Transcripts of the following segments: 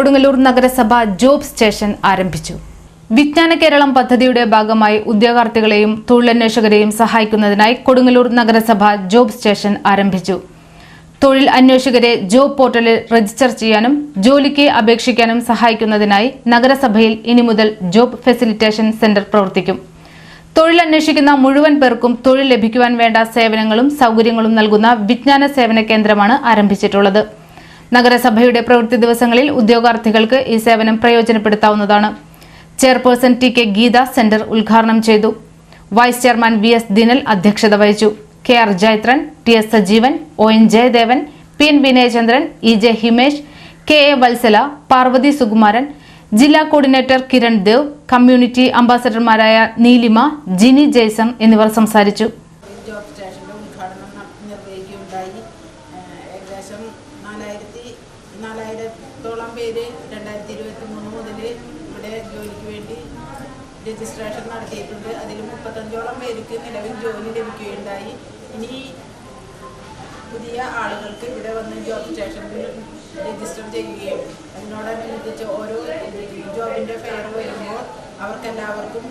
കൊടുങ്ങല്ലൂർ നഗരസഭ job station ആരംഭിച്ചു. വിജ്ഞാന കേരളം പദ്ധതിയുടെ ഭാഗമായി ഉദ്യോഗാർത്ഥികളെയും തൊഴിലന്വേഷകരെയും സഹായിക്കുന്നതിനായി കൊടുങ്ങല്ലൂർ നഗരസഭ ജോബ് സ്റ്റേഷൻ ആരംഭിച്ചു. തൊഴിൽ അന്വേഷകരെ ജോബ് പോർട്ടലിൽ രജിസ്റ്റർ ചെയ്യാനും ജോലിക്ക് അപേക്ഷിക്കാനും സഹായിക്കുന്നതിനായി നഗരസഭയിൽ ഇനി മുതൽ ജോബ് ഫെസിലിറ്റേഷൻ സെന്റർ പ്രവർത്തിക്കും. തൊഴിൽ അന്വേഷിക്കുന്ന മുഴുവൻ പേർക്കും തൊഴിൽ ലഭിക്കുവാൻ വേണ്ട സേവനങ്ങളും സൗകര്യങ്ങളും നൽകുന്ന വിജ്ഞാന സേവന കേന്ദ്രമാണ് ആരംഭിച്ചിട്ടുള്ളത്. നഗരസഭയുടെ പ്രവൃത്തി ദിവസങ്ങളിൽ ഉദ്യോഗാർത്ഥികൾക്ക് ഈ സേവനം പ്രയോജനപ്പെടുത്താവുന്നതാണ്. Chairperson T K Geetha centre ഉദ്ഘാടനം ചെയ്തു. Vice chairman V S Dinal അധ്യക്ഷത വഹിച്ചു. K R Jayathran T S Sajeevan O N Jayadevan P N Vinayachandran E J Himesh K A Vatsala Parvathi Sukumaran ജില്ലാ കോർഡിനേറ്റർ കിരൺ ദേവ് കമ്മ്യൂണിറ്റി അംബാസഡർമാരായ നീലിമ ജിനി ജയ്സം എന്നിവർ സംസാരിച്ചു. ഏകദേശം നാലായിരത്തി നാലായിരത്തോളം പേര് രണ്ടായിരത്തി ഇരുപത്തി മൂന്ന് മുതൽ ഇവിടെ ജോലിക്ക് വേണ്ടി രജിസ്ട്രേഷൻ നടത്തിയിട്ടുണ്ട്. അതിൽ മുപ്പത്തഞ്ചോളം പേർക്ക് നിലവിൽ ജോലി ലഭിക്കുകയുണ്ടായി. ഇനി പുതിയ ആളുകൾക്ക് ഇവിടെ വന്ന് ജോബ് സ്റ്റേഷനിൽ രജിസ്റ്റർ ചെയ്യുകയും അതിനോടനുബന്ധിച്ച് ഓരോ ജോബിന്റെ ഫെയർ വരുമ്പോൾ അവർക്കെല്ലാവർക്കും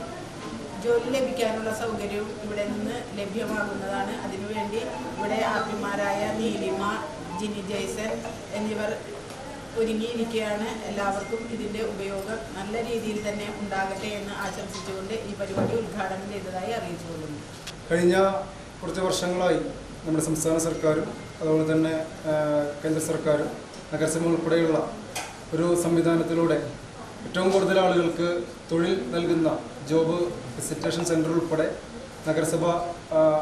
ജോലി ലഭിക്കാനുള്ള സൗകര്യവും ഇവിടെ നിന്ന് ലഭ്യമാകുന്നതാണ്. അതിനുവേണ്ടി ഇവിടെ ആർപിമാരായ നീലിമ ജിനി ജയ്സൺ എന്നിവർ ഒരുങ്ങിയിരിക്കുകയാണ്. എല്ലാവർക്കും ഇതിന്റെ ഉപയോഗം നല്ല രീതിയിൽ തന്നെ ഉണ്ടാകട്ടെ എന്ന് ആശംസിച്ചുകൊണ്ട് ഈ പരിപാടി ഉദ്ഘാടനം ചെയ്തതായി അറിയിച്ചുകൊള്ളുന്നു. കഴിഞ്ഞ കുറച്ച് വർഷങ്ങളായി നമ്മുടെ സംസ്ഥാന സർക്കാരും അതുപോലെ തന്നെ കേന്ദ്ര സർക്കാരും നഗരസഭ ഉൾപ്പെടെയുള്ള ഒരു സംവിധാനത്തിലൂടെ ഏറ്റവും കൂടുതൽ ആളുകൾക്ക് തൊഴിൽ നൽകുന്ന ജോബ് ഫെസിലിറ്റേഷൻ സെന്റർ ഉൾപ്പെടെ നഗരസഭ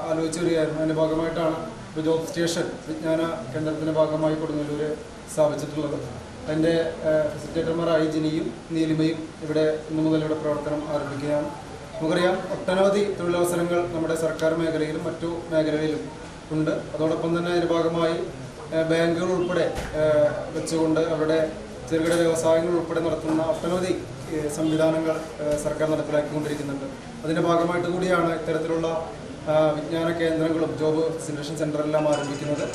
ആലോചിച്ച് വരികയായിരുന്നു അതിന്റെ ഭാഗമായിട്ടാണ് ഇപ്പോൾ ജോബ് സ്റ്റേഷൻ വിജ്ഞാന കേന്ദ്രത്തിന്റെ ഭാഗമായി കൊടുങ്ങല്ലൂർ സ്ഥാപിച്ചിട്ടുള്ളത്. അതിന്റെ ഫെസിലിറ്റേറ്റർമാരായ ജിനിയും നീലിമയും ഇവിടെ ഇന്നു മുതൽ ഇവിടെ പ്രവർത്തനം ആരംഭിക്കുകയാണ്. നമുക്കറിയാം ഒട്ടനവധി തൊഴിലവസരങ്ങൾ നമ്മുടെ സർക്കാർ മേഖലയിലും മറ്റു മേഖലകളിലും ഉണ്ട്. അതോടൊപ്പം തന്നെ അതിന്റെ ഭാഗമായി ബാങ്കുകൾ ഉൾപ്പെടെ വെച്ചുകൊണ്ട് അവരുടെ ചെറുകിട വ്യവസായങ്ങൾ ഉൾപ്പെടെ നടത്തുന്ന ഒട്ടനവധി സംവിധാനങ്ങൾ സർക്കാർ നടപ്പിലാക്കിക്കൊണ്ടിരിക്കുന്നുണ്ട്. അതിന്റെ ഭാഗമായിട്ട് കൂടിയാണ് ഇത്തരത്തിലുള്ള വിജ്ഞാന കേന്ദ്രങ്ങളും ജോബ് സിമുലേഷൻ സെന്ററെല്ലാം ആരംഭിക്കുന്നത്.